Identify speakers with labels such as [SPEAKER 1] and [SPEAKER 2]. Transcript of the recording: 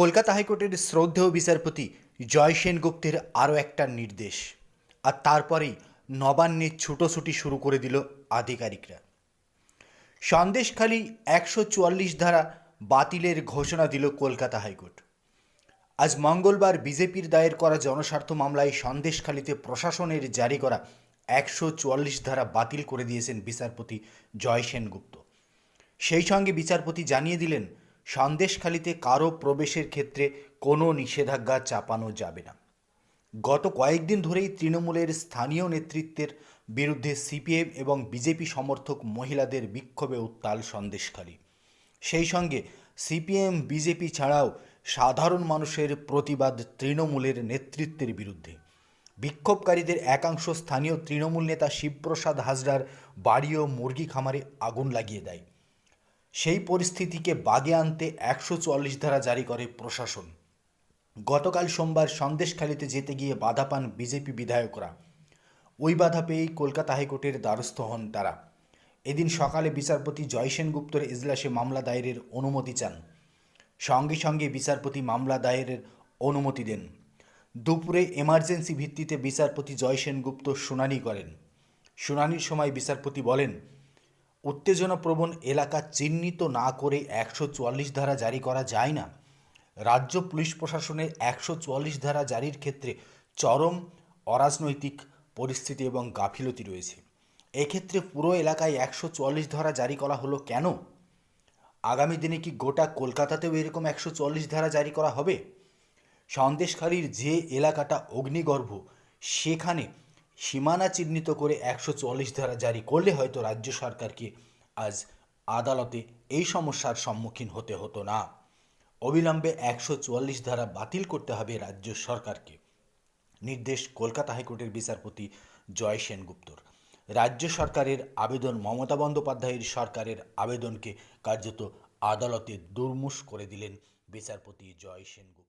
[SPEAKER 1] কলকাতা হাইকোর্টের শ্রদ্ধেয় বিচারপতি জয় সেনগুপ্তের আরও একটা নির্দেশ। আর তারপরেই নবান্নে ছুটোছুটি শুরু করে দিল আধিকারিকরা। সন্দেশখালী একশো চুয়াল্লিশ ধারা বাতিলের ঘোষণা দিল কলকাতা হাইকোর্ট। আজ মঙ্গলবার বিজেপির দায়ের করা জনস্বার্থ মামলায় সন্দেশখালীতে প্রশাসনের জারি করা একশো চুয়াল্লিশ ধারা বাতিল করে দিয়েছেন বিচারপতি জয় সেনগুপ্ত। সেই সঙ্গে বিচারপতি জানিয়ে দিলেন সন্দেশখালীতে কারও প্রবেশের ক্ষেত্রে কোনো নিষেধাজ্ঞা চাপানো যাবে না। গত কয়েকদিন ধরেই তৃণমূলের স্থানীয় নেতৃত্বের বিরুদ্ধে সিপিএম এবং বিজেপি সমর্থক মহিলাদের বিক্ষোভে উত্তাল সন্দেশখালী। সেই সঙ্গে সিপিএম, বিজেপি ছাড়াও সাধারণ মানুষের প্রতিবাদ তৃণমূলের নেতৃত্বের বিরুদ্ধে। বিক্ষোভকারীদের একাংশ স্থানীয় তৃণমূল নেতা শিবপ্রসাদ হাজরার বাড়ি ও মুরগি খামারে আগুন লাগিয়ে দেয়। সেই পরিস্থিতিকে বাগে আনতে একশো চুয়াল্লিশ ধারা জারি করে প্রশাসন। গতকাল সোমবার সন্দেশখালীতে যেতে গিয়ে বাধা পান বিজেপি বিধায়করা। ওই বাধা পেয়েই কলকাতা হাইকোর্টের দ্বারস্থ হন তারা। এদিন সকালে বিচারপতি জয় সেনগুপ্তর এজলাসে মামলা দায়েরের অনুমতি চান। সঙ্গে সঙ্গে বিচারপতি মামলা দায়েরের অনুমতি দেন। দুপুরে এমার্জেন্সি ভিত্তিতে বিচারপতি জয় সেনগুপ্ত শুনানি করেন। শুনানির সময় বিচারপতি বলেন উত্তেজনাপ্রবণ এলাকা চিহ্নিত না করে একশো চুয়াল্লিশ ধারা জারি করা যায় না। রাজ্য পুলিশ প্রশাসনের একশো চুয়াল্লিশ ধারা জারির ক্ষেত্রে চরম অরাজনৈতিক পরিস্থিতি এবং গাফিলতি রয়েছে। এক্ষেত্রে পুরো এলাকায় একশো চুয়াল্লিশ ধারা জারি করা হলো কেন? আগামী দিনে কি গোটা কলকাতাতেও এরকম একশো চুয়াল্লিশ ধারা জারি করা হবে? সন্দেশখালীর যে এলাকাটা অগ্নিগর্ভ, সেখানে সীমানা চিহ্নিত করে একশো চুয়াল্লিশ ধারা জারি করলে হয়তো রাজ্য সরকারকে আজ আদালতে এই সমস্যার সম্মুখীন হতে হতো না। অবিলম্বে একশো চুয়াল্লিশ ধারা বাতিল করতে হবে রাজ্য সরকারকে, নির্দেশ কলকাতা হাইকোর্টের বিচারপতি জয় সেনগুপ্তর। রাজ্য সরকারের আবেদন মমতা বন্দ্যোপাধ্যায়ের সরকারের আবেদনকে কার্যত আদালতে দুর্মুষ করে দিলেন বিচারপতি জয় সেনগুপ্ত